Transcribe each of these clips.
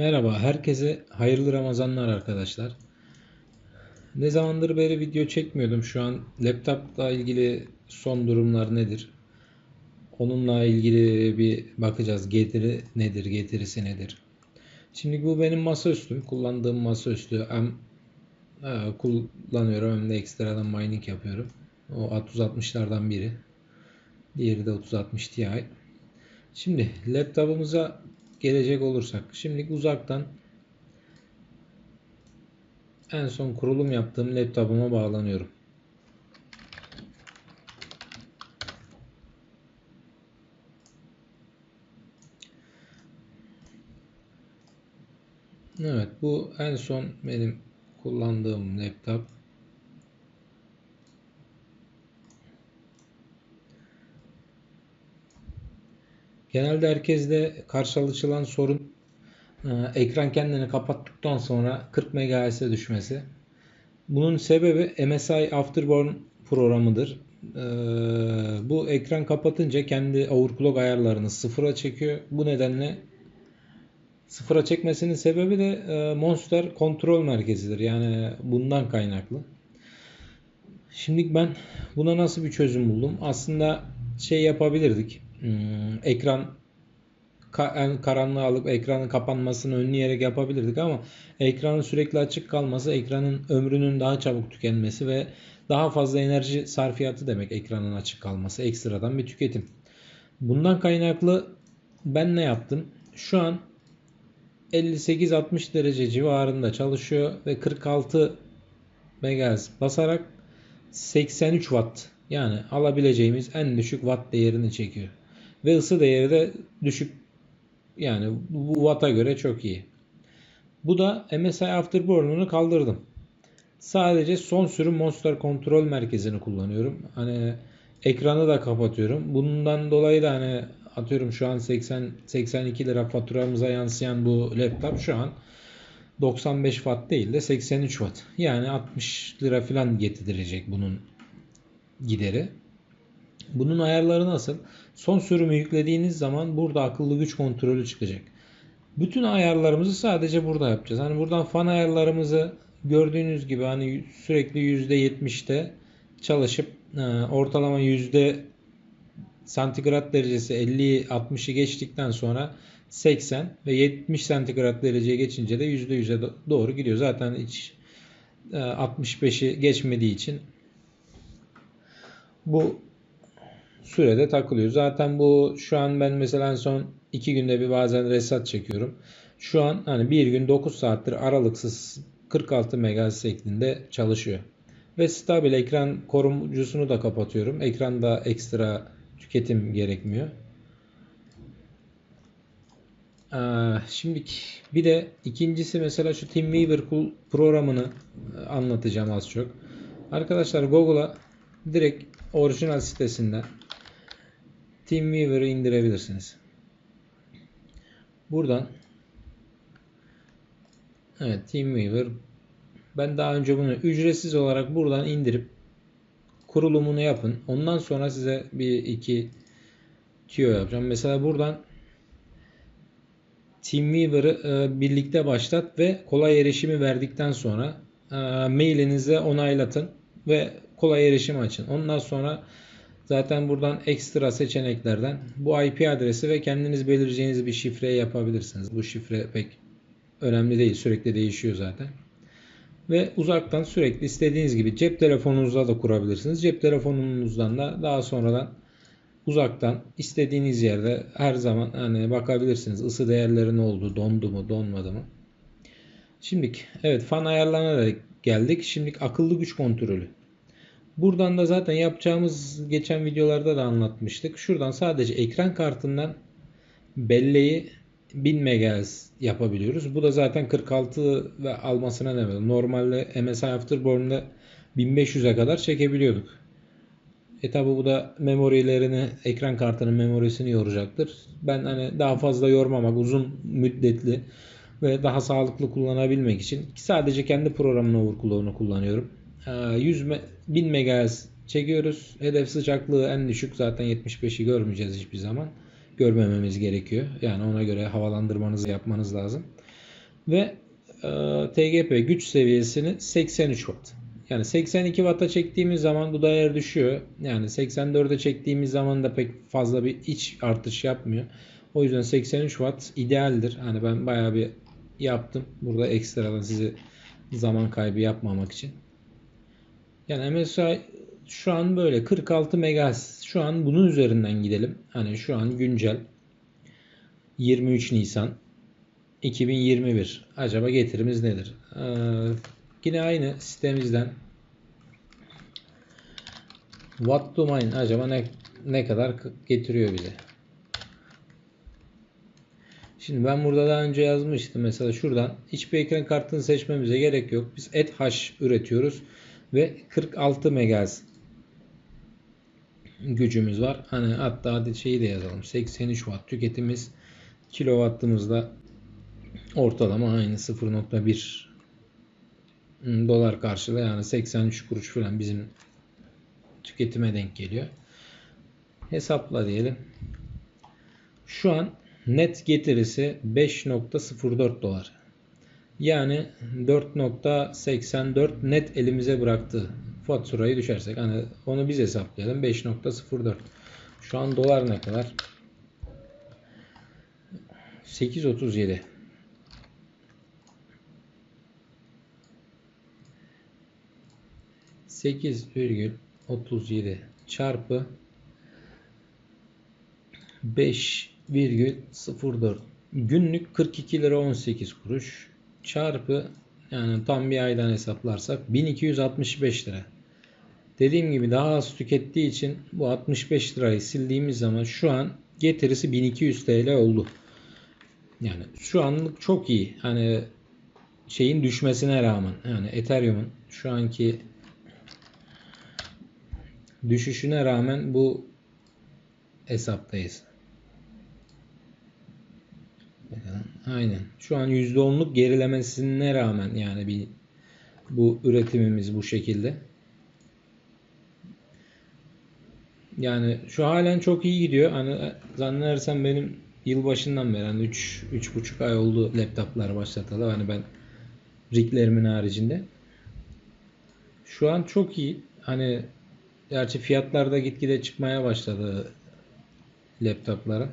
Merhaba, herkese hayırlı Ramazanlar arkadaşlar. Ne zamandır beri video çekmiyordum. Şu an laptopla ilgili son durumlar nedir? Onunla ilgili bir bakacağız. Getiri nedir, getirisi nedir? Şimdi bu benim masaüstüm. Kullandığım masaüstü. Hem e, kullanıyorum hem de ekstradan mining yapıyorum. O 3060'lardan biri. Diğeri de 3060 Ti. Şimdi laptopumuza gelecek olursak. Şimdi uzaktan en son kurulum yaptığım laptopuma bağlanıyorum. Evet bu en son benim kullandığım laptop. Genelde herkeste karşılaşılan sorun e, ekran kendini kapattıktan sonra 40 MHz'e düşmesi. Bunun sebebi MSI Afterburn programıdır. E, bu ekran kapatınca kendi overclock ayarlarını sıfıra çekiyor. Bu nedenle sıfıra çekmesinin sebebi de e, Monster kontrol merkezidir. Yani bundan kaynaklı. Şimdi ben buna nasıl bir çözüm buldum? Aslında şey yapabilirdik Hmm, ekran en karanlığı alıp ekranın kapanmasını önleyerek yapabilirdik ama ekranın sürekli açık kalması ekranın ömrünün daha çabuk tükenmesi ve daha fazla enerji sarfiyatı demek ekranın açık kalması ekstradan bir tüketim. Bundan kaynaklı ben ne yaptım? Şu an 58-60 derece civarında çalışıyor ve 46 MHz basarak 83 Watt yani alabileceğimiz en düşük watt değerini çekiyor. Ve ısı değeri de düşük. Yani bu Watt'a göre çok iyi. Bu da MSI Afterburner'ını kaldırdım. Sadece son sürüm Monster kontrol merkezini kullanıyorum. Hani ekranı da kapatıyorum. Bundan dolayı da hani atıyorum şu an 80 82 lira faturamıza yansıyan bu laptop şu an 95 watt değil de 83 watt. Yani 60 lira falan getirecek bunun gideri. Bunun ayarları nasıl? Son sürümü yüklediğiniz zaman burada akıllı güç kontrolü çıkacak. Bütün ayarlarımızı sadece burada yapacağız. Hani buradan fan ayarlarımızı gördüğünüz gibi hani sürekli %70'te çalışıp e, ortalama yüzde santigrat derecesi 50-60'ı geçtikten sonra 80 ve 70 santigrat dereceye geçince de %100'e doğru gidiyor. Zaten hiç 65'i e, geçmediği için bu sürede takılıyor. Zaten bu şu an ben mesela son 2 günde bir bazen resat çekiyorum. Şu an hani bir gün 9 saattir aralıksız 46 MHz şeklinde çalışıyor. Ve stabil ekran korumcusunu da kapatıyorum. Ekranda ekstra tüketim gerekmiyor. Şimdi bir de ikincisi mesela şu TeamViewer programını e, anlatacağım az çok. Arkadaşlar Google'a direkt orijinal sitesinden TeamViewer'ı indirebilirsiniz. Buradan Evet TeamViewer ben daha önce bunu ücretsiz olarak buradan indirip kurulumunu yapın. Ondan sonra size bir iki tüyo yapacağım. Mesela buradan TeamViewer'ı e, birlikte başlat ve kolay erişimi verdikten sonra e, mailinize onaylatın ve kolay erişim açın. Ondan sonra Zaten buradan ekstra seçeneklerden bu IP adresi ve kendiniz belirleyeceğiniz bir şifre yapabilirsiniz. Bu şifre pek önemli değil. Sürekli değişiyor zaten. Ve uzaktan sürekli istediğiniz gibi cep telefonunuzla da kurabilirsiniz. Cep telefonunuzdan da daha sonradan uzaktan istediğiniz yerde her zaman hani bakabilirsiniz. Isı değerleri ne oldu, dondu mu, donmadı mı? Şimdi evet fan ayarlarına geldik. Şimdi akıllı güç kontrolü. Buradan da zaten yapacağımız geçen videolarda da anlatmıştık. Şuradan sadece ekran kartından belleği 1000 MHz yapabiliyoruz. Bu da zaten 46 ve almasına ne Normalde MSI Afterburner'da 1500'e kadar çekebiliyorduk. E tabi bu da memorilerini, ekran kartının memorisini yoracaktır. Ben hani daha fazla yormamak, uzun müddetli ve daha sağlıklı kullanabilmek için sadece kendi programın overclock'unu kullanıyorum. 100 1000 MHz çekiyoruz. Hedef sıcaklığı en düşük zaten 75'i görmeyeceğiz hiçbir zaman. Görmememiz gerekiyor. Yani ona göre havalandırmanızı yapmanız lazım. ve e, TGP güç seviyesini 83 Watt. Yani 82 Watt'a çektiğimiz zaman bu değer düşüyor. Yani 84'e çektiğimiz zaman da pek fazla bir iç artış yapmıyor. O yüzden 83 Watt idealdir. Hani ben bayağı bir yaptım. Burada ekstradan sizi zaman kaybı yapmamak için. Yani MSI şu an böyle 46 MHz. Şu an bunun üzerinden gidelim. Hani şu an güncel 23 Nisan 2021. Acaba getirimiz nedir? Ee, yine aynı sitemizden Watt to mine acaba ne, ne kadar getiriyor bize? Şimdi ben burada daha önce yazmıştım. Mesela şuradan hiçbir ekran kartını seçmemize gerek yok. Biz ETH üretiyoruz ve 46 MHz gücümüz var. Hani hatta şeyi de yazalım. 83 watt tüketimiz kilowattımızda ortalama aynı 0.1 dolar karşılığı yani 83 kuruş falan bizim tüketime denk geliyor. Hesapla diyelim. Şu an net getirisi 5.04 dolar. Yani 4.84 net elimize bıraktı. Faturayı düşersek hani onu biz hesaplayalım 5.04. Şu an dolar ne kadar? 8.37. Sekiz virgül otuz yedi çarpı beş virgül sıfır dört günlük 42 lira 18 kuruş çarpı yani tam bir aydan hesaplarsak 1265 lira. Dediğim gibi daha az tükettiği için bu 65 lirayı sildiğimiz zaman şu an getirisi 1200 TL oldu. Yani şu anlık çok iyi. Hani şeyin düşmesine rağmen yani Ethereum'un şu anki düşüşüne rağmen bu hesaptayız. Aynen. Şu an %10'luk gerilemesine rağmen yani bir bu üretimimiz bu şekilde. Yani şu halen çok iyi gidiyor. Hani zannedersem benim yılbaşından beri hani 3 3,5 ay oldu laptoplar başlatalı. Hani ben riglerimin haricinde. Şu an çok iyi. Hani gerçi fiyatlar da gitgide çıkmaya başladı laptoplara.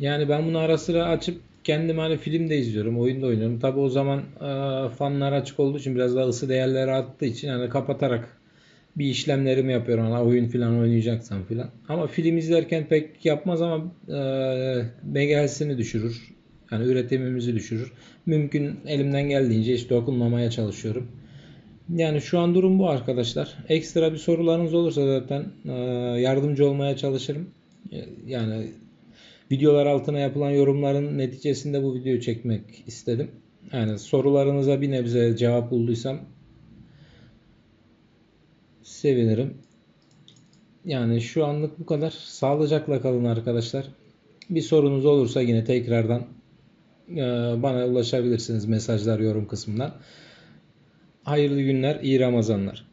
Yani ben bunu ara sıra açıp kendim hani film de izliyorum, oyun da oynuyorum. Tabi o zaman e, fanlar açık olduğu için biraz daha ısı değerleri arttığı için hani kapatarak bir işlemlerimi yapıyorum. Hani oyun falan oynayacaksam falan. Ama film izlerken pek yapmaz ama e, MHz'ini düşürür. Yani üretimimizi düşürür. Mümkün elimden geldiğince işte dokunmamaya çalışıyorum. Yani şu an durum bu arkadaşlar. Ekstra bir sorularınız olursa zaten e, yardımcı olmaya çalışırım. E, yani videolar altına yapılan yorumların neticesinde bu videoyu çekmek istedim. Yani sorularınıza bir nebze cevap bulduysam sevinirim. Yani şu anlık bu kadar. Sağlıcakla kalın arkadaşlar. Bir sorunuz olursa yine tekrardan e, bana ulaşabilirsiniz mesajlar yorum kısmından. Hayırlı günler, iyi Ramazanlar.